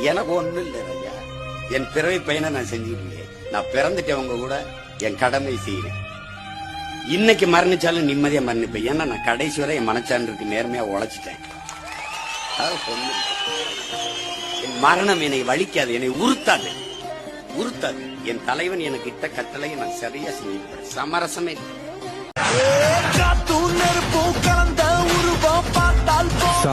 எனக்கு ஒண்ணு இல்லை ஐயா என் பிறவி பையனை நான் செஞ்சுருக்கேன் நான் பிறந்துட்டவங்க கூட என் கடமை செய்யறேன் இன்னைக்கு மரணிச்சாலும் நிம்மதியா மரணிப்பேன். ஏன்னா நான் கடைசி வரை என் மனச்சான்றுக்கு நேர்மையா உழைச்சிட்டேன். என் மரணம் என்னை வலிக்காது என்னை உறுத்தாது. உறுத்தாது. என் தலைவன் எனக்கு இட்ட கட்டளையை நான் சரியா செஞ்சிருப்பேன் சமரசமே